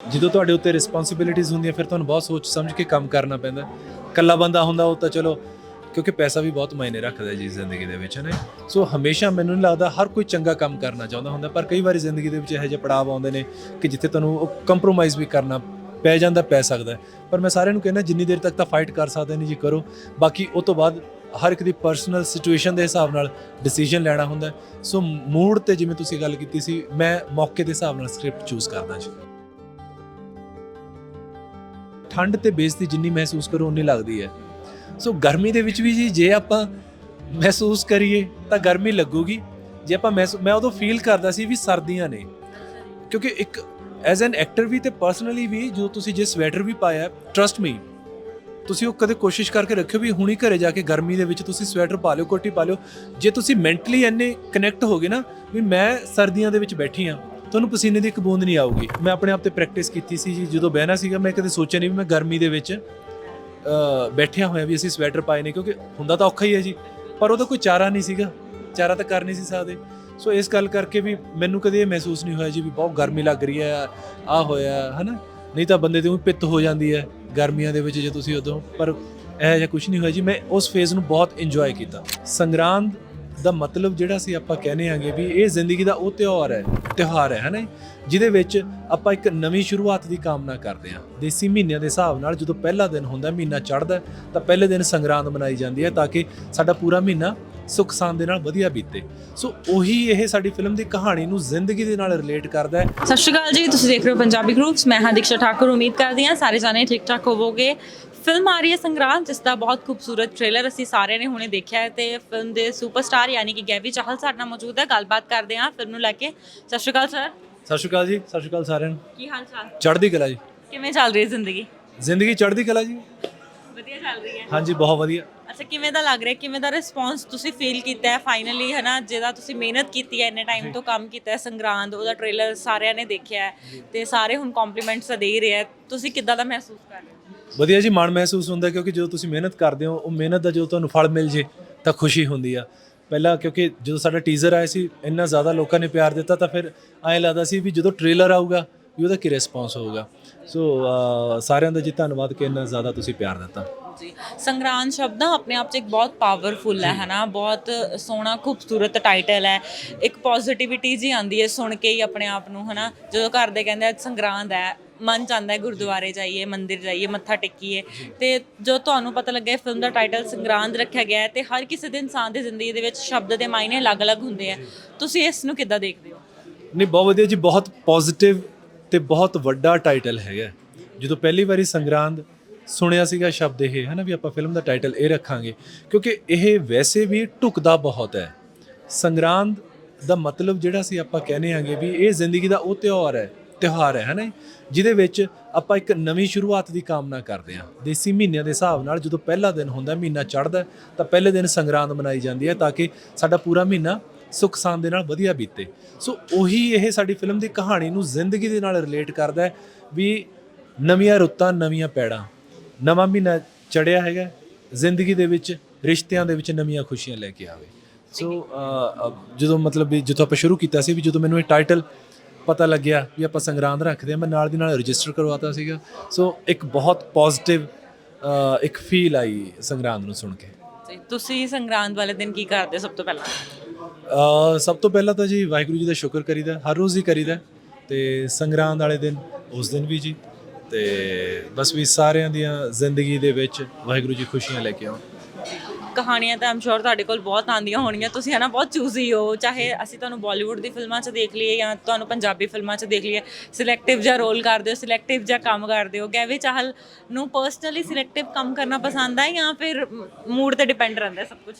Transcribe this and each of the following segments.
ਜਦੋਂ ਤੁਹਾਡੇ ਉੱਤੇ ਰਿਸਪੌਂਸਿਬਿਲਿਟੀਆਂ ਹੁੰਦੀਆਂ, ਫਿਰ ਤੁਹਾਨੂੰ ਬਹੁਤ ਸੋਚ ਸਮਝ ਕੇ ਕੰਮ ਕਰਨਾ ਪੈਂਦਾ। ਇਕੱਲਾ ਬੰਦਾ ਹੁੰਦਾ, ਉਹ ਤਾਂ ਚਲੋ, ਕਿਉਂਕਿ ਪੈਸਾ ਵੀ ਬਹੁਤ ਮਾਇਨੇ ਰੱਖਦਾ ਜੀ ਜ਼ਿੰਦਗੀ ਦੇ ਵਿੱਚ ਨੇ ਸੋ ਹਮੇਸ਼ਾ ਮੈਨੂੰ ਨਹੀਂ ਲੱਗਦਾ ਹਰ ਕੋਈ ਚੰਗਾ ਕੰਮ ਕਰਨਾ ਚਾਹੁੰਦਾ ਹੁੰਦਾ, ਪਰ ਕਈ ਵਾਰੀ ਜ਼ਿੰਦਗੀ ਦੇ ਵਿੱਚ ਇਹੋ ਜਿਹੇ ਪੜਾਅ ਆਉਂਦੇ ਨੇ ਕਿ ਜਿੱਥੇ ਤੁਹਾਨੂੰ ਕੰਪਰੋਮਾਈਜ਼ ਵੀ ਕਰਨਾ ਪੈ ਜਾਂਦਾ, ਪੈ ਸਕਦਾ ਪਰ ਮੈਂ ਸਾਰਿਆਂ ਨੂੰ ਕਹਿੰਦਾ, ਜਿੰਨੀ ਦੇਰ ਤੱਕ ਤਾਂ ਫਾਈਟ ਕਰ ਸਕਦੇ ਨੇ ਜੀ, ਕਰੋ। ਬਾਕੀ ਉਹ ਤੋਂ ਬਾਅਦ ਹਰ ਇੱਕ ਦੀ ਪਰਸਨਲ ਸਿਚੁਏਸ਼ਨ ਦੇ ਹਿਸਾਬ ਨਾਲ ਡਿਸੀਜਨ ਲੈਣਾ ਹੁੰਦਾ ਸੋ ਮੂਡ ਤੇ ਜਿਵੇਂ ਤੁਸੀਂ ਗੱਲ ਕੀਤੀ ਸੀ, ਮੈਂ ਮੌਕੇ ਦੇ ਹਿਸਾਬ ਨਾਲ ਸਕ੍ਰਿਪਟ ਚੂਜ਼ ਕਰਦਾ ਜੀ। ਠੰਡ ਤੇ ਬੇਇੱਜ਼ਤੀ ਜਿੰਨੀ ਮਹਿਸੂਸ ਕਰੋ, ਉਨੀ ਲੱਗਦੀ ਹੈ। ਸੋ ਗਰਮੀ ਦੇ ਵਿੱਚ ਵੀ ਜੀ, ਜੇ ਆਪਾਂ ਮਹਿਸੂਸ ਕਰੀਏ, ਤਾਂ ਗਰਮੀ ਲੱਗੂਗੀ। ਜੇ ਆਪਾਂ ਮਹਿਸੂ- ਮੈਂ ਉਦੋਂ ਫੀਲ ਕਰਦਾ ਸੀ ਵੀ ਸਰਦੀਆਂ ਨੇ। ਕਿਉਂਕਿ ਇੱਕ ਐਜ਼ ਐਨ ਐਕਟਰ ਵੀ ਤੇ ਪਰਸਨਲੀ ਵੀ, ਜੋ ਤੁਸੀਂ ਜੇ ਸਵੈਟਰ ਵੀ ਪਾਇਆ ਟਰਸਟ ਮੀ ਤੁਸੀਂ ਉਹ ਕਦੇ ਕੋਸ਼ਿਸ਼ ਕਰਕੇ ਰੱਖਿਓ ਵੀ ਹੁਣੀ ਘਰੇ ਜਾ ਕੇ ਗਰਮੀ ਦੇ ਵਿੱਚ ਤੁਸੀਂ ਸਵੈਟਰ ਪਾ ਲਿਓ, ਕੋਟੀ ਪਾ ਲਿਓ। ਜੇ ਤੁਸੀਂ ਮੈਂਟਲੀ ਇੰਨੇ ਕਨੈਕਟ ਹੋਗੇ ਨਾ, ਵੀ ਮੈਂ ਸਰਦੀਆਂ ਦੇ ਵਿੱਚ ਬੈਠੀ ਆ ਤੁਹਾਨੂੰ ਪਸੀਨੇ ਦੀ ਇੱਕ ਬੂੰਦ ਨਹੀਂ ਆਊਗੀ। ਮੈਂ ਆਪਣੇ ਆਪ ਤੇ ਪ੍ਰੈਕਟਿਸ ਕੀਤੀ ਸੀ ਜੀ, ਜਦੋਂ ਬਹਿਣਾ ਸੀਗਾ, ਮੈਂ ਕਦੇ ਸੋਚਿਆ ਨਹੀਂ ਵੀ ਮੈਂ ਗਰਮੀ ਦੇ ਵਿੱਚ ਬੈਠਿਆ ਹੋਇਆ ਵੀ ਅਸੀਂ ਸਵੈਟਰ ਪਾਏ ਨੇ, ਕਿਉਂਕਿ ਹੁੰਦਾ ਤਾਂ ਔਖਾ ਹੀ ਹੈ ਜੀ। ਪਰ ਉਹਦਾ ਕੋਈ ਚਾਰਾ ਨਹੀਂ ਸੀਗਾ, ਚਾਰਾ ਤਾਂ ਕਰ ਨਹੀਂ ਸੀ ਸਕਦੇ। ਸੋ ਇਸ ਗੱਲ ਕਰਕੇ ਵੀ ਮੈਨੂੰ ਕਦੇ ਇਹ ਮਹਿਸੂਸ ਨਹੀਂ ਹੋਇਆ ਜੀ ਵੀ ਬਹੁਤ ਗਰਮੀ ਲੱਗ ਰਹੀ ਹੈ ਆ ਹੋਇਆ, ਹਨਾ? ਨਹੀਂ ਤਾਂ ਬੰਦੇ ਦੀ ਉਹ ਪਿੱਤ ਹੋ ਜਾਂਦੀ ਹੈ ਗਰਮੀਆਂ ਦੇ ਵਿੱਚ ਜੇ ਤੁਸੀਂ ਉਦੋਂ, ਪਰ ਇਹ ਜਿਹਾ ਕੁਝ ਨਹੀਂ ਹੋਇਆ ਜੀ। ਮੈਂ ਉਸ ਫੇਜ਼ ਨੂੰ ਬਹੁਤ ਇੰਜੋਏ ਕੀਤਾ। ਸੰਗਰਾਂਦ ਦਾ ਮਤਲਬ ਜਿਹੜਾ ਸੀ ਆਪਾਂ ਕਹਿੰਦੇ ਆਂਗੇ ਵੀ ਇਹ ਜ਼ਿੰਦਗੀ ਦਾ ਉਹ ਤਿਉਹਾਰ ਹੈ ਤਿਉਹਾਰ ਹੈ, ਹਨਾ? ਜਿਹਦੇ ਵਿੱਚ ਆਪਾਂ ਇੱਕ ਨਵੀਂ ਸ਼ੁਰੂਆਤ ਦੀ ਕਾਮਨਾ ਕਰਦੇ ਹਾਂ। ਦੇਸੀ ਮਹੀਨਿਆਂ ਦੇ ਹਿਸਾਬ ਨਾਲ ਜਦੋਂ ਪਹਿਲਾ ਦਿਨ ਹੁੰਦਾ, ਮਹੀਨਾ ਚੜ੍ਹਦਾ, ਤਾਂ ਪਹਿਲੇ ਦਿਨ ਸੰਗਰਾਂਦ ਮਨਾਈ ਜਾਂਦੀ ਹੈ ਤਾਂ ਕਿ ਸਾਡਾ ਪੂਰਾ ਮਹੀਨਾ ਸੁੱਖ ਸਾਂਦ ਦੇ ਨਾਲ ਵਧੀਆ ਬੀਤੇ। ਸੋ ਉਹੀ ਇਹ ਸਾਡੀ ਫਿਲਮ ਦੀ ਕਹਾਣੀ ਨੂੰ ਜ਼ਿੰਦਗੀ ਦੇ ਨਾਲ ਰਿਲੇਟ ਕਰਦਾ ਹੈ। ਸਤਿ ਸ਼੍ਰੀ ਅਕਾਲ ਜੀ, ਤੁਸੀਂ ਦੇਖ ਰਹੇ ਹੋ ਪੰਜਾਬੀ ਗਰੁੱਪਸ। ਮੈਂ ਹਾਂ ਦੀਕਸ਼ਾ ਠਾਕੁਰ। ਉਮੀਦ ਕਰਦੀ ਹਾਂ ਸਾਰੇ ਜਾਣੇ ਠੀਕ ਠਾਕ ਹੋਵੋਗੇ। ਫਿਲਮ ਆ ਰਹੀ ਹੈ ਸੰਗਰਾਂਦ ਜਿਸ ਦਾ ਬਹੁਤ ਖੂਬਸੂਰਤ ਟ੍ਰੇਲਰ ਅਸੀਂ ਸਾਰਿਆਂ ਨੇ ਹੁਣੇ ਦੇਖਿਆ ਹੈ ਤੇ ਫਿਲਮ ਦੇ ਸੁਪਰਸਟਾਰ ਯਾਨੀ ਕਿ ਗੈਵੀ ਚਾਹਲ ਸਾਡੇ ਨਾਲ ਮੌਜੂਦ ਹੈ। ਗੱਲਬਾਤ ਕਰਦੇ ਹਾਂ ਫਿਲਮ ਨੂੰ ਲੈ ਕੇ। ਸਤਿ ਸ਼੍ਰੀ ਅਕਾਲ ਸਰ। ਸਤਿ ਸ਼੍ਰੀ ਅਕਾਲ ਜੀ ਸਤਿ ਸ਼੍ਰੀ ਅਕਾਲ ਸਾਰਿਆਂ ਨੂੰ। ਕੀ ਹਾਲ ਚਾਲ? ਚੜ੍ਹਦੀ ਕਲਾ ਜੀ। ਕਿਵੇਂ ਚੱਲ ਰਹੀ ਹੈ ਜ਼ਿੰਦਗੀ? ਜ਼ਿੰਦਗੀ ਚੜ੍ਹਦੀ ਕਲਾ ਜੀ। ਵਧੀਆ ਚੱਲ ਰਹੀ ਹੈ। ਹਾਂਜੀ ਬਹੁਤ ਵਧੀਆ। ਅੱਛਾ ਕਿਵੇਂ ਦਾ ਲੱਗ ਰਿਹਾ? ਕਿਵੇਂ ਦਾ ਰਿਸਪੌਂਸ ਤੁਸੀਂ ਫੀਲ ਕੀਤਾ ਹੈ ਫਾਈਨਲੀ ਹਨਾ? ਜਿਹਦਾ ਤੁਸੀਂ ਮਿਹਨਤ ਕੀਤੀ ਹੈ ਇੰਨੇ ਟਾਈਮ ਤੋਂ ਕੰਮ ਕੀਤਾ ਹੈ ਸੰਗਰਾਂਦ ਉਹਦਾ ਟ੍ਰੇਲਰ ਸਾਰਿਆਂ ਨੇ ਦੇਖਿਆ ਹੈ ਤੇ ਸਾਰੇ ਹੁਣ ਕੰਪਲੀਮੈਂਟਸ ਦੇ ਹੀ ਰਹੇ ਤੁਸੀਂ ਕਿੱਦਾਂ ਦਾ ਮਹਿਸੂਸ ਕਰ ਰਹੇ ਹੋ? ਵਧੀਆ ਜੀ ਮਾਣ ਮਹਿਸੂਸ ਹੁੰਦਾ ਕਿਉਂਕਿ ਜਦੋਂ ਤੁਸੀਂ ਮਿਹਨਤ ਕਰਦੇ ਹੋ ਉਹ ਮਿਹਨਤ ਦਾ ਜਦੋਂ ਤੁਹਾਨੂੰ ਫਲ ਮਿਲ ਜੇ ਤਾਂ ਖੁਸ਼ੀ ਹੁੰਦੀ ਆ। ਪਹਿਲਾਂ ਕਿਉਂਕਿ ਜਦੋਂ ਸਾਡਾ ਟੀਜ਼ਰ ਆਇਆ ਸੀ ਇੰਨਾ ਜ਼ਿਆਦਾ ਲੋਕਾਂ ਨੇ ਪਿਆਰ ਦਿੱਤਾ ਤਾਂ ਫਿਰ ਐਂ ਲੱਗਦਾ ਸੀ ਵੀ ਜਦੋਂ ਟ੍ਰੇਲਰ ਆਊਗਾ ਵੀ ਉਹਦਾ ਕੀ ਰਿਸਪੌਂਸ ਹੋਊਗਾ। ਸੋ ਸਾਰਿਆਂ ਦਾ ਜੀ ਧੰਨਵਾਦ ਕਿ ਇੰਨਾ ਜ਼ਿਆਦਾ ਤੁਸੀਂ ਪਿਆਰ ਦਿੱਤਾ। ਜੀ ਸੰਗਰਾਂਦ ਸ਼ਬਦ ਨਾ ਆਪਣੇ ਆਪ 'ਚ ਇੱਕ ਬਹੁਤ ਪਾਵਰਫੁਲ ਹੈ ਹਨਾ? ਬਹੁਤ ਸੋਹਣਾ ਖੂਬਸੂਰਤ ਟਾਈਟਲ ਹੈ। ਇੱਕ ਪੋਜ਼ਿਟਿਵਿਟੀ ਜੀ ਆਂਦੀ ਹੈ ਸੁਣ ਕੇ ਹੀ ਆਪਣੇ ਆਪ ਨੂੰ ਹਨਾ? ਜਦੋਂ ਘਰ ਦੇ ਕਹਿੰਦੇ ਅੱਜ ਸੰਗਰਾਂਦ ਹੈ ਮਨ ਚਾਹੁੰਦਾ ਹੈ ਗੁਰਦੁਆਰੇ ਜਾਈਏ, ਮੰਦਿਰ ਜਾਈਏ, ਮੱਥਾ ਟੇਕੀਏ। ਤੇ ਜੋ ਤੁਹਾਨੂੰ ਪਤਾ ਲੱਗਿਆ ਫਿਲਮ ਦਾ ਟਾਈਟਲ ਸੰਗਰਾਂਦ ਰੱਖਿਆ ਗਿਆ ਹੈ ਤੇ ਹਰ ਕਿਸੇ ਦੇ ਇਨਸਾਨ ਦੀ ਜ਼ਿੰਦਗੀ ਦੇ ਵਿੱਚ ਸ਼ਬਦ ਦੇ ਮਾਇਨੇ ਅਲੱਗ-ਅਲੱਗ ਹੁੰਦੇ ਆ। ਤੁਸੀਂ ਇਸ ਨੂੰ ਕਿੱਦਾਂ ਦੇਖਦੇ ਹੋ? ਨਹੀਂ, ਬਹੁਤ ਵਧੀਆ ਜੀ, ਬਹੁਤ ਪੋਜ਼ਿਟਿਵ ਤੇ ਬਹੁਤ ਵੱਡਾ ਟਾਈਟਲ ਹੈਗਾ। ਜਦੋਂ ਪਹਿਲੀ ਵਾਰੀ ਸੰਗਰਾਂਦ ਸੁਣਿਆ ਸੀਗਾ ਸ਼ਬਦ ਇਹ ਹੈ ਨਾ ਵੀ ਆਪਾਂ ਫਿਲਮ ਦਾ ਟਾਈਟਲ ਇਹ ਰੱਖਾਂਗੇ। ਕਿਉਂਕਿ ਇਹ ਵੈਸੇ ਵੀ ਢੁਕਦਾ ਬਹੁਤ ਹੈ। ਸੰਗਰਾਂਦ ਦਾ ਮਤਲਬ ਜਿਹੜਾ ਸੀ ਆਪਾਂ ਕਹਿੰਦੇ ਆਂਗੇ ਵੀ ਇਹ ਜ਼ਿੰਦਗੀ ਦਾ ਉਹ ਤਿਉਹਾਰ ਹੈ। ਤਿਉਹਾਰ ਹੈ, ਹਨਾ ਜਿਹਦੇ ਵਿੱਚ ਆਪਾਂ ਇੱਕ ਨਵੀਂ ਸ਼ੁਰੂਆਤ ਦੀ ਕਾਮਨਾ ਕਰਦੇ ਹਾਂ। ਦੇਸੀ ਮਹੀਨਿਆਂ ਦੇ ਹਿਸਾਬ ਨਾਲ ਜਦੋਂ ਪਹਿਲਾ ਦਿਨ ਹੁੰਦਾ, ਮਹੀਨਾ ਚੜ੍ਹਦਾ, ਤਾਂ ਪਹਿਲੇ ਦਿਨ ਸੰਗਰਾਂਦ ਮਨਾਈ ਜਾਂਦੀ ਹੈ ਤਾਂ ਕਿ ਸਾਡਾ ਪੂਰਾ ਮਹੀਨਾ ਸੁੱਖ ਸਾਂਦ ਦੇ ਨਾਲ ਵਧੀਆ ਬੀਤੇ। ਸੋ ਉਹੀ ਇਹ ਸਾਡੀ ਫਿਲਮ ਦੀ ਕਹਾਣੀ ਨੂੰ ਜ਼ਿੰਦਗੀ ਦੇ ਨਾਲ ਰਿਲੇਟ ਕਰਦਾ ਹੈ ਵੀ ਨਵੀਆਂ ਰੁੱਤਾਂ, ਨਵੀਆਂ ਪੈੜਾਂ। ਨਵਾਂ ਮਹੀਨਾ ਚੜਿਆ ਹੈਗਾ, ਜ਼ਿੰਦਗੀ ਦੇ ਵਿੱਚ, ਰਿਸ਼ਤਿਆਂ ਦੇ ਵਿੱਚ ਨਵੀਆਂ ਖੁਸ਼ੀਆਂ ਲੈ ਕੇ ਆਵੇ। ਸੋ ਜਦੋਂ ਮਤਲਬ ਵੀ, ਜਦੋਂ ਆਪਾਂ ਸ਼ੁਰੂ ਕੀਤਾ ਸੀ ਵੀ ਜਦੋਂ ਮੈਨੂੰ ਇਹ ਟਾਈਟਲ ਪਤਾ ਲੱਗਿਆ ਵੀ ਆਪਾਂ ਸੰਗਰਾਂਦ ਰੱਖਦੇ ਆ ਮੈਂ ਨਾਲ ਦੀ ਨਾਲ ਰਜਿਸਟਰ ਕਰਵਾਤਾ ਸੀਗਾ। ਸੋ ਇੱਕ ਬਹੁਤ ਪੋਜ਼ਿਟਿਵ ਇੱਕ ਫੀਲ ਆਈ ਸੰਗਰਾਂਦ ਨੂੰ ਸੁਣ ਕੇ। ਤੁਸੀਂ ਸੰਗਰਾਂਦ ਵਾਲੇ ਦਿਨ ਕੀ ਕਰਦੇ ਸਭ ਤੋਂ ਪਹਿਲਾਂ? ਸਭ ਤੋਂ ਪਹਿਲਾਂ ਤਾਂ ਜੀ ਵਾਹਿਗੁਰੂ ਜੀ ਦਾ ਸ਼ੁਕਰ ਕਰੀਦਾ ਹਰ ਰੋਜ਼ ਹੀ ਕਰੀਦਾ। ਤੇ ਸੰਗਰਾਂਦ ਵਾਲੇ ਦਿਨ ਉਸ ਦਿਨ ਵੀ ਜੀ। ਤੇ ਬਸ ਵੀ ਸਾਰਿਆਂ ਦੀਆਂ ਜ਼ਿੰਦਗੀ ਦੇ ਵਿੱਚ ਵਾਹਿਗੁਰੂ ਜੀ ਖੁਸ਼ੀਆਂ ਲੈ ਕੇ ਆਉਣ। ਕਹਾਣੀਆਂ ਤਾਂ ਆਮ ਸ਼ੋਰ ਤੁਹਾਡੇ ਕੋਲ ਬਹੁਤ ਆਉਂਦੀਆਂ ਹੋਣਗੀਆਂ। ਤੁਸੀਂ ਹਨਾ ਬਹੁਤ ਚੂਜ਼ੀ ਹੋ ਚਾਹੇ ਅਸੀਂ ਤੁਹਾਨੂੰ ਬਾਲੀਵੁੱਡ ਦੀ ਫਿਲਮਾਂ 'ਚ ਦੇਖ ਲਈਏ ਜਾਂ ਤੁਹਾਨੂੰ ਪੰਜਾਬੀ ਫਿਲਮਾਂ 'ਚ ਦੇਖ ਲਈਏ ਸਿਲੈਕਟਿਵ ਜਿਹਾ ਰੋਲ ਕਰਦੇ ਹੋ ਸਿਲੈਕਟਿਵ ਜਿਹਾ ਕੰਮ ਕਰਦੇ ਹੋ। ਗੈਵੀ ਚਾਹਲ ਨੂੰ ਪਰਸਨਲੀ ਸਿਲੈਕਟਿਵ ਕੰਮ ਕਰਨਾ ਪਸੰਦ ਹੈ ਜਾਂ ਫਿਰ ਮੂਡ ਤੇ ਡਿਪੈਂਡ ਰਹਿੰਦਾ ਸਭ ਕੁਝ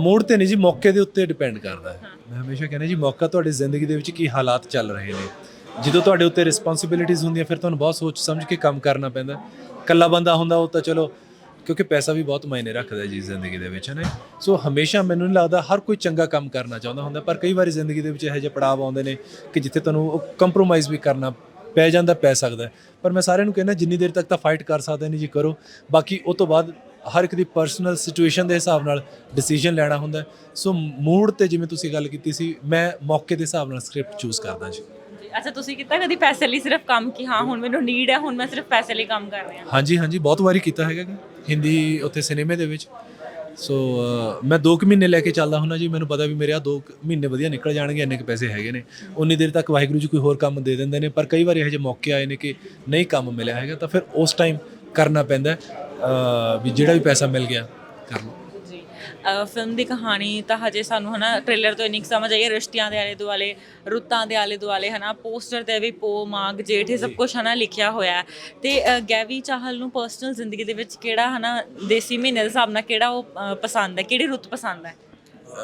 ਮੂਡ ਤੇ ਨਹੀਂ ਜੀ ਮੌਕੇ ਦੇ ਉੱਤੇ ਡਿਪੈਂਡ ਕਰਦਾ ਹੈ। ਮੈਂ ਹਮੇਸ਼ਾ ਕਹਿੰਦਾ ਜੀ ਮੌਕਾ ਤੁਹਾਡੀ ਜ਼ਿੰਦਗੀ ਦੇ ਵਿੱਚ ਕੀ ਹਾਲਾਤ ਚੱਲ ਰਹੇ ਨੇ। ਜਦੋਂ ਤੁਹਾਡੇ ਉੱਤੇ ਰਿਸਪੌਂਸਿਬਿਲਿਟੀਆਂ ਹੁੰਦੀਆਂ ਫਿਰ ਤੁਹਾਨੂੰ ਬਹੁਤ ਸੋਚ ਸਮਝ ਕੇ ਕੰਮ ਕਰਨਾ ਪੈਂਦਾ। ਇਕੱਲਾ ਬੰਦਾ ਹੁੰਦਾ ਉਹ ਤਾਂ ਚਲੋ ਕਿਉਂਕਿ ਪੈਸਾ ਵੀ ਬਹੁਤ ਮਾਇਨੇ ਰੱਖਦਾ ਜੀ ਜ਼ਿੰਦਗੀ ਦੇ ਵਿੱਚ ਨੇ ਸੋ ਹਮੇਸ਼ਾ ਮੈਨੂੰ ਨਹੀਂ ਲੱਗਦਾ ਹਰ ਕੋਈ ਚੰਗਾ ਕੰਮ ਕਰਨਾ ਚਾਹੁੰਦਾ ਹੁੰਦਾ ਪਰ ਕਈ ਵਾਰੀ ਜ਼ਿੰਦਗੀ ਦੇ ਵਿੱਚ ਇਹੋ ਜਿਹੇ ਪੜਾਅ ਆਉਂਦੇ ਨੇ ਕਿ ਜਿੱਥੇ ਤੁਹਾਨੂੰ ਕੰਪਰੋਮਾਈਜ਼ ਵੀ ਕਰਨਾ ਪੈ ਜਾਂਦਾ ਪੈ ਸਕਦਾ। ਪਰ ਮੈਂ ਸਾਰਿਆਂ ਨੂੰ ਕਹਿੰਦਾ ਜਿੰਨੀ ਦੇਰ ਤੱਕ ਤਾਂ ਫਾਈਟ ਕਰ ਸਕਦੇ ਨੇ ਜੀ ਕਰੋ ਬਾਕੀ ਉਹ ਤੋਂ ਬਾਅਦ ਹਰ ਇੱਕ ਦੀ ਪਰਸਨਲ ਸਿਚੁਏਸ਼ਨ ਦੇ ਹਿਸਾਬ ਨਾਲ ਡਿਸੀਜਨ ਲੈਣਾ ਹੁੰਦਾ। ਸੋ ਮੂਡ ਤੇ ਜਿਵੇਂ ਤੁਸੀਂ ਗੱਲ ਕੀਤੀ ਸੀ ਮੈਂ ਮੌਕੇ ਦੇ ਹਿਸਾਬ ਨਾਲ ਸਕ੍ਰਿਪਟ ਚੂਜ਼ ਕਰਦਾ ਜੀ ਅੱਛਾ ਤੁਸੀਂ ਕੀਤਾ ਕਦੀ ਪੈਸੇ ਲਈ ਸਿਰਫ ਕੰਮ ਕਿ ਹਾਂ ਹੁਣ ਮੈਨੂੰ ਨੀਡ ਹੈ ਹੁਣ ਮੈਂ ਸਿਰਫ ਪੈਸੇ ਲਈ ਕੰਮ ਕਰ ਰਿਹਾ ਹਾਂਜੀ ਹਾਂਜੀ ਬਹੁਤ ਵਾਰੀ ਕੀਤਾ ਹੈਗਾ। ਹਿੰਦੀ ਉੱਥੇ ਸਿਨੇਮੇ ਦੇ ਵਿੱਚ। ਸੋ ਮੈਂ 2 ਕੁ ਮਹੀਨੇ ਲੈ ਕੇ ਚੱਲਦਾ ਹੁੰਦਾ ਜੀ। ਮੈਨੂੰ ਪਤਾ ਵੀ ਮੇਰੇ ਆ 2 ਮਹੀਨੇ ਵਧੀਆ ਨਿਕਲ ਜਾਣਗੇ, ਇੰਨੇ ਕੁ ਪੈਸੇ ਹੈਗੇ ਨੇ। ਉਨੀ ਦੇਰ ਤੱਕ ਵਾਹਿਗੁਰੂ ਜੀ ਕੋਈ ਹੋਰ ਕੰਮ ਦੇ ਦਿੰਦੇ ਨੇ। ਪਰ ਕਈ ਵਾਰ ਇਹੋ ਜਿਹੇ ਮੌਕੇ ਆਏ ਨੇ ਕਿ ਨਹੀਂ ਕੰਮ ਮਿਲਿਆ ਹੈਗਾ, ਤਾਂ ਫਿਰ ਉਸ ਟਾਈਮ ਕਰਨਾ ਪੈਂਦਾ ਵੀ ਜਿਹੜਾ ਵੀ ਪੈਸਾ ਮਿਲ ਗਿਆ, ਕਰ ਲਓ। ਫਿਲਮ ਦੀ ਕਹਾਣੀ ਤਾਂ ਹਜੇ ਸਾਨੂੰ ਹਨਾ ਟ੍ਰੇਲਰ ਤੋਂ ਇੰਨੀ ਕੁ ਸਮਝ ਆਈ ਹੈ ਰਿਸ਼ਤਿਆਂ ਦੇ ਆਲੇ ਦੁਆਲੇ ਰੁੱਤਾਂ ਦੇ ਆਲੇ ਦੁਆਲੇ ਹਨਾ ਪੋਸਟਰ ਤੇ ਵੀ ਪੋ ਮਾਗ ਜੇਠ ਇਹ ਸਭ ਕੁਝ ਹਨਾ ਲਿਖਿਆ ਹੋਇਆ ਹੈ। ਤੇ ਅ, ਗੈਵੀ ਚਾਹਲ ਨੂੰ ਪਰਸਨਲ ਜ਼ਿੰਦਗੀ ਦੇ ਵਿੱਚ ਕਿਹੜਾ ਹਨਾ ਦੇਸੀ ਮਹੀਨੇ ਦੇ ਹਿਸਾਬ ਨਾਲ ਕਿਹੜਾ ਉਹ ਅ, ਪਸੰਦ ਹੈ? ਕਿਹੜੀ ਰੁੱਤ ਪਸੰਦ ਹੈ?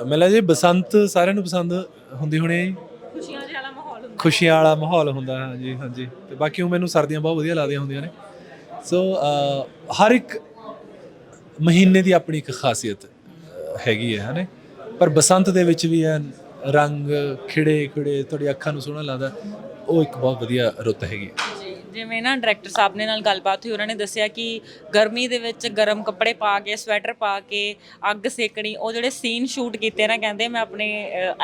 ਮੈਨੂੰ ਜੀ ਬਸੰਤ ਸਾਰਿਆਂ ਨੂੰ ਪਸੰਦ ਹੁੰਦੀ ਹੋਣੀ ਹੈ ਜੀ। ਖੁਸ਼ੀਆਂ ਵਾਲਾ ਮਾਹੌਲ ਹੁੰਦਾ। ਖੁਸ਼ੀਆਂ ਵਾਲਾ ਮਾਹੌਲ ਹੁੰਦਾ ਹਾਂਜੀ ਹਾਂਜੀ। ਤੇ ਬਾਕੀ ਉਹ ਮੈਨੂੰ ਸਰਦੀਆਂ ਬਹੁਤ ਵਧੀਆ ਲੱਗਦੀਆਂ ਹੁੰਦੀਆਂ ਨੇ। ਸੋ ਹਰ ਇੱਕ ਮਹੀਨੇ ਦੀ ਆਪਣੀ ਇੱਕ ਖਾਸੀਅਤ। ਅ, ਹੈਗੀ ਹੈ ਹਨੇ? ਪਰ ਬਸੰਤ ਦੇ ਵਿੱਚ ਵੀ ਹੈ ਰੰਗ ਖਿੜੇ ਖਿੜੇ ਤੁਹਾਡੀ ਅੱਖਾਂ ਨੂੰ ਸੋਹਣਾ ਲੱਗਦਾ ਉਹ ਇੱਕ ਬਹੁਤ ਵਧੀਆ ਰੁੱਤ ਹੈਗੀ ਹੈ। ਜੀ ਜਿਵੇਂ ਨਾ ਡਾਇਰੈਕਟਰ ਸਾਹਿਬ ਨੇ ਨਾਲ ਗੱਲਬਾਤ ਹੋਈ ਉਹਨਾਂ ਨੇ ਦੱਸਿਆ ਕਿ ਗਰਮੀ ਦੇ ਵਿੱਚ ਗਰਮ ਕੱਪੜੇ ਪਾ ਕੇ ਸਵੈਟਰ ਪਾ ਕੇ ਅੱਗ ਸੇਕਣੀ ਉਹ ਜਿਹੜੇ ਸੀਨ ਸ਼ੂਟ ਕੀਤੇ ਨਾ ਕਹਿੰਦੇ ਮੈਂ ਆਪਣੇ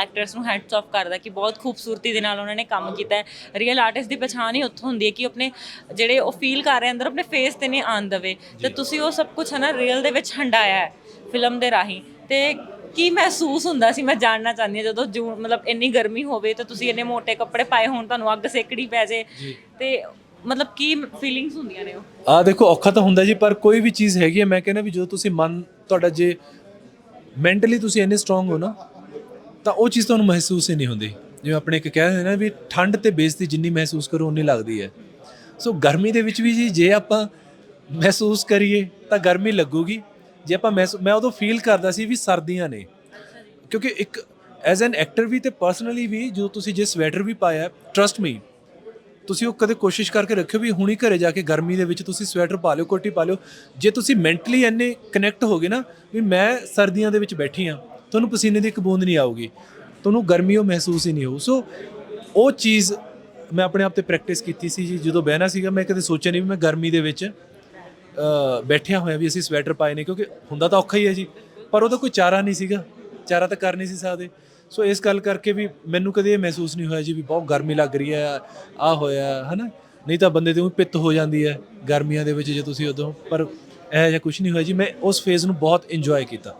ਐਕਟਰਸ ਨੂੰ ਹੈਡਸ ਆਫ ਕਰਦਾ ਕਿ ਬਹੁਤ ਖੂਬਸੂਰਤੀ ਦੇ ਨਾਲ ਉਹਨਾਂ ਨੇ ਕੰਮ ਕੀਤਾ ਹੈ। ਰੀਅਲ ਆਰਟਿਸਟ ਦੀ ਪਛਾਣ ਹੀ ਉੱਥੋਂ ਹੁੰਦੀ ਹੈ ਕਿ ਉਹ ਆਪਣੇ ਜਿਹੜੇ ਉਹ ਫੀਲ ਕਰ ਰਹੇ ਅੰਦਰ ਆਪਣੇ ਫੇਸ ਤੇ ਨਹੀਂ ਆਣ ਦਵੇ। ਤੇ ਤੁਸੀਂ ਉਹ ਸਭ ਕੁਝ ਹੈ ਨਾ ਰੀਅਲ ਦੇ ਵਿੱਚ ਹੰਡਾਇਆ ਹੈ ਫਿਲਮ ਦੇ ਰਾਹੀਂ। ਤੇ ਕੀ ਮਹਿਸੂਸ ਹੁੰਦਾ ਸੀ? ਮੈਂ ਜਾਣਨਾ ਚਾਹੁੰਦੀ ਹਾਂ ਜਦੋਂ ਜੂਨ ਮਤਲਬ ਇੰਨੀ ਗਰਮੀ ਹੋਵੇ ਤੇ ਤੁਸੀਂ ਇੰਨੇ ਮੋٹے ਕੱਪੜੇ ਪਾਏ ਹੋਣ ਤੁਹਾਨੂੰ ਅੱਗ ਸੇਕਣੀ ਪੈ ਜੇ। ਤੇ ਮਤਲਬ ਕੀ ਫੀਲਿੰਗਸ ਹੁੰਦੀਆਂ ਨੇ ਉਹ? ਆ ਦੇਖੋ ਔਖਾ ਤਾਂ ਹੁੰਦਾ ਜੀ ਪਰ ਕੋਈ ਵੀ ਚੀਜ਼ ਹੈਗੀ ਹੈ ਮੈਂ ਕਹਿੰਦਾ ਵੀ ਜਦੋਂ ਤੁਸੀਂ ਮਨ ਤੁਹਾਡਾ ਜੇ ਮੈਂਟਲੀ ਤੁਸੀਂ ਇੰਨੇ ਸਟਰੋਂਗ ਹੋ ਨਾ ਤਾਂ ਉਹ ਚੀਜ਼ ਤੁਹਾਨੂੰ ਮਹਿਸੂਸ ਹੀ ਨਹੀਂ ਹੁੰਦੀ। ਜਿਵੇਂ ਆਪਣੇ ਇੱਕ ਕਹਿੰਦੇ ਨੇ ਨਾ ਵੀ ਠੰਡ ਤੇ ਬੇਇੱਜ਼ਤੀ ਜਿੰਨੀ ਮਹਿਸੂਸ ਕਰੋ ਉਨੀ ਲੱਗਦੀ ਹੈ। ਸੋ ਗਰਮੀ ਦੇ ਵਿੱਚ ਵੀ ਜੀ ਜੇ ਆਪਾਂ ਮਹਿਸੂਸ ਕਰੀਏ ਤਾਂ ਗਰਮੀ ਲੱਗੂਗੀ। ਜੇ ਆਪਾਂ ਮਹਿਸੂ- ਮੈਂ ਉਦੋਂ ਫੀਲ ਕਰਦਾ ਸੀ ਵੀ ਸਰਦੀਆਂ ਨੇ। ਕਿਉਂਕਿ ਇੱਕ ਐਜ਼ ਐਨ ਐਕਟਰ ਵੀ ਤੇ ਪਰਸਨਲੀ ਵੀ ਜਦੋਂ ਤੁਸੀਂ ਜੇ ਸਵੈਟਰ ਵੀ ਪਾਇਆ ਟਰਸਟ ਮੀ ਤੁਸੀਂ ਉਹ ਕਦੇ ਕੋਸ਼ਿਸ਼ ਕਰਕੇ ਰੱਖਿਓ ਵੀ ਹੁਣੀ ਘਰੇ ਜਾ ਕੇ ਗਰਮੀ ਦੇ ਵਿੱਚ ਤੁਸੀਂ ਸਵੈਟਰ ਪਾ ਲਿਓ ਕੋਟੀ ਪਾ ਲਿਓ। ਜੇ ਤੁਸੀਂ ਮੈਂਟਲੀ ਇੰਨੇ ਕਨੈਕਟ ਹੋਗੇ ਨਾ ਵੀ ਮੈਂ ਸਰਦੀਆਂ ਦੇ ਵਿੱਚ ਬੈਠੀ ਆ ਤੁਹਾਨੂੰ ਪਸੀਨੇ ਦੀ ਇੱਕ ਬੂੰਦ ਨਹੀਂ ਆਊਗੀ। ਤੁਹਾਨੂੰ ਗਰਮੀ ਉਹ ਮਹਿਸੂਸ ਹੀ ਨਹੀਂ ਹੋਊ। ਸੋ ਉਹ ਚੀਜ਼ ਮੈਂ ਆਪਣੇ ਆਪ ਤੇ ਪ੍ਰੈਕਟਿਸ ਕੀਤੀ ਸੀ ਜੀ ਜਦੋਂ ਬਹਿਣਾ ਸੀਗਾ ਮੈਂ ਕਦੇ ਸੋਚਿਆ ਨਹੀਂ ਵੀ ਮੈਂ ਗਰਮੀ ਦੇ ਵਿੱਚ ਬੈਠਿਆ ਹੋਇਆ ਵੀ ਅਸੀਂ ਸਵੈਟਰ ਪਾਏ ਨੇ, ਕਿਉਂਕਿ ਹੁੰਦਾ ਤਾਂ ਔਖਾ ਹੀ ਹੈ ਜੀ। ਪਰ ਉਹਦਾ ਕੋਈ ਚਾਰਾ ਨਹੀਂ ਸੀਗਾ। ਚਾਰਾ ਤਾਂ ਕਰ ਨਹੀਂ ਸੀ ਸਕਦੇ। ਸੋ ਇਸ ਗੱਲ ਕਰਕੇ ਵੀ ਮੈਨੂੰ ਕਦੇ ਇਹ ਮਹਿਸੂਸ ਨਹੀਂ ਹੋਇਆ ਜੀ ਵੀ ਬਹੁਤ ਗਰਮੀ ਲੱਗ ਰਹੀ ਹੈ, ਆ ਹੋਇਆ, ਹਨਾ? ਨਹੀਂ ਤਾਂ ਬੰਦੇ ਦੇ ਉਹ ਪਿੱਤ ਹੋ ਜਾਂਦੀ ਹੈ ਗਰਮੀਆਂ ਦੇ ਵਿੱਚ ਜੇ ਤੁਸੀਂ ਉਦੋਂ, ਪਰ ਇਹੋ ਜਿਹਾ ਕੁਝ ਨਹੀਂ ਹੋਇਆ ਜੀ। ਮੈਂ ਉਸ ਫੇਜ਼ ਨੂੰ ਬਹੁਤ ਇੰਜੋਏ ਕੀਤਾ।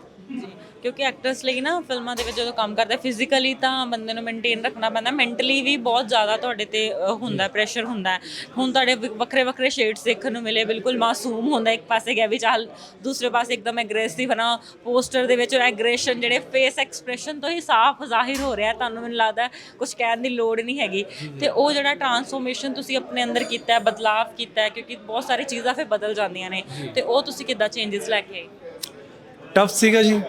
ਕਿਉਂਕਿ ਐਕਟਰਸ ਲਈ ਨਾ ਫਿਲਮਾਂ ਦੇ ਵਿੱਚ ਜਦੋਂ ਕੰਮ ਕਰਦਾ ਫਿਜ਼ੀਕਲੀ ਤਾਂ ਬੰਦੇ ਨੂੰ ਮੇਨਟੇਨ ਰੱਖਣਾ ਪੈਂਦਾ ਮੈਂਟਲੀ ਵੀ ਬਹੁਤ ਜ਼ਿਆਦਾ ਤੁਹਾਡੇ ਤੇ ਅ, ਹੁੰਦਾ ਪ੍ਰੈਸ਼ਰ ਹੁੰਦਾ ਹੁਣ ਤੁਹਾਡੇ ਵੱਖਰੇ ਵੱਖਰੇ ਸ਼ੇਡਸ ਦੇਖਣ ਨੂੰ ਮਿਲੇ ਬਿਲਕੁਲ ਮਾਸੂਮ ਹੁੰਦਾ ਇੱਕ ਪਾਸੇ ਗਿਆ ਵੀ ਚਾਲ ਦੂਸਰੇ ਪਾਸੇ ਇੱਕਦਮ ਐਗਰੈਸਿਵ ਹੈ ਨਾ ਪੋਸਟਰ ਦੇ ਵਿੱਚ ਐਗਰੈਸ਼ਨ ਜਿਹੜੇ ਫੇਸ ਐਕਸਪ੍ਰੈਸ਼ਨ ਤੋਂ ਹੀ ਸਾਫ਼ ਜ਼ਾਹਿਰ ਹੋ ਰਿਹਾ ਤੁਹਾਨੂੰ ਮੈਨੂੰ ਲੱਗਦਾ ਕੁਝ ਕਹਿਣ ਦੀ ਲੋੜ ਨਹੀਂ ਹੈਗੀ। ਤੇ ਉਹ ਜਿਹੜਾ ਟਰਾਂਸਫੋਰਮੇਸ਼ਨ ਤੁਸੀਂ ਆਪਣੇ ਅੰਦਰ ਕੀਤਾ ਹੈ ਬਦਲਾਵ ਕੀਤਾ ਹੈ ਕਿਉਂਕਿ ਬਹੁਤ ਸਾਰੀ ਚੀਜ਼ਾਂ ਫਿਰ ਬਦਲ ਜਾਂਦੀਆਂ ਨੇ। ਤੇ ਉਹ ਤੁਸੀਂ ਕਿੱਦਾਂ ਚੇਂਜਸ ਲੈ ਕੇ ਆਏ? ਟਫ ਸੀਗਾ ਜੀ।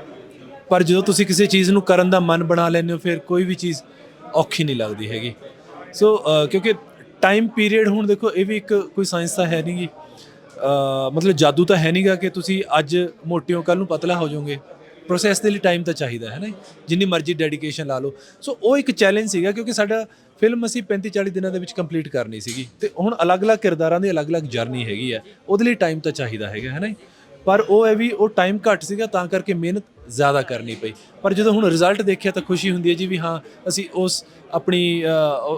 ਪਰ ਜਦੋਂ ਤੁਸੀਂ ਕਿਸੇ ਚੀਜ਼ ਨੂੰ ਕਰਨ ਦਾ ਮਨ ਬਣਾ ਲੈਂਦੇ ਹੋ, ਫਿਰ ਕੋਈ ਵੀ ਚੀਜ਼ ਔਖੀ ਨਹੀਂ ਲੱਗਦੀ ਹੈਗੀ। ਸੋ ਕਿਉਂਕਿ ਟਾਈਮ ਪੀਰੀਅਡ ਹੁਣ ਦੇਖੋ, ਇਹ ਵੀ ਇੱਕ ਕੋਈ ਸਾਇੰਸ ਤਾਂ ਹੈ ਨਹੀਂਗੀ ਮਤਲਬ ਜਾਦੂ ਤਾਂ ਹੈ ਨਹੀਂਗਾ ਕਿ ਤੁਸੀਂ ਅੱਜ ਮੋਟੇ ਹੋ ਕੱਲ ਨੂੰ ਪਤਲਾ ਹੋ ਜਾਓਗੇ। ਪ੍ਰੋਸੈਸ ਦੇ ਲਈ ਟਾਈਮ ਤਾਂ ਚਾਹੀਦਾ ਹੈ ਨਾ ਜਿੰਨੀ ਮਰਜ਼ੀ ਡੈਡੀਕੇਸ਼ਨ ਲਾ ਲਓ। ਸੋ ਉਹ ਇੱਕ ਚੈਲੰਜ ਸੀਗਾ ਕਿਉਂਕਿ ਸਾਡਾ ਫਿਲਮ ਅਸੀਂ 35 40 ਦਿਨਾਂ ਦੇ ਵਿੱਚ ਕੰਪਲੀਟ ਕਰਨੀ ਸੀਗੀ। ਤੇ ਹੁਣ ਅਲੱਗ-ਅਲੱਗ ਕਿਰਦਾਰਾਂ ਦੀ ਅਲੱਗ-ਅਲੱਗ ਜਰਨੀ ਹੈਗੀ ਆ। ਉਹਦੇ ਲਈ ਟਾਈਮ ਤਾਂ ਚਾਹੀਦਾ ਹੈਗਾ, ਹੈ ਨਾ ਪਰ ਉਹ ਹੈ ਵੀ ਉਹ ਟਾਈਮ ਘੱਟ ਸੀਗਾ ਤਾਂ ਕਰਕੇ ਮਿਹਨਤ ਜ਼ਿਆਦਾ ਕਰਨੀ ਪਈ। ਪਰ ਜਦੋਂ ਹੁਣ ਰਿਜ਼ਲਟ ਦੇਖਿਆ ਤਾਂ ਖੁਸ਼ੀ ਹੁੰਦੀ ਹੈ ਜੀ ਵੀ ਹਾਂ ਅਸੀਂ ਉਸ ਆਪਣੀ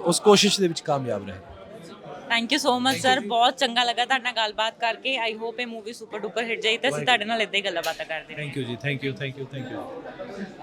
ਉਸ ਕੋਸ਼ਿਸ਼ ਦੇ ਵਿੱਚ ਕਾਮਯਾਬ ਰਹੇ। Thank you so much sir ਬਹੁਤ ਚੰਗਾ ਲੱਗਾ ਤੁਹਾਡੇ ਨਾਲ ਗੱਲਬਾਤ ਕਰਕੇ। ਆਈ ਹੋਪ ਇਹ ਮੂਵੀ ਸੁਪਰ ਡੂਪਰ ਹਿੱਟ ਜਾਈ ਤੇ ਅਸੀਂ ਤੁਹਾਡੇ ਨਾਲ ਇਦਾਂ ਹੀ ਗੱਲਾਂ ਬਾਤਾਂ ਕਰਦੇ ਰਹਾਂਗੇ thank you ji thank you thank you thank you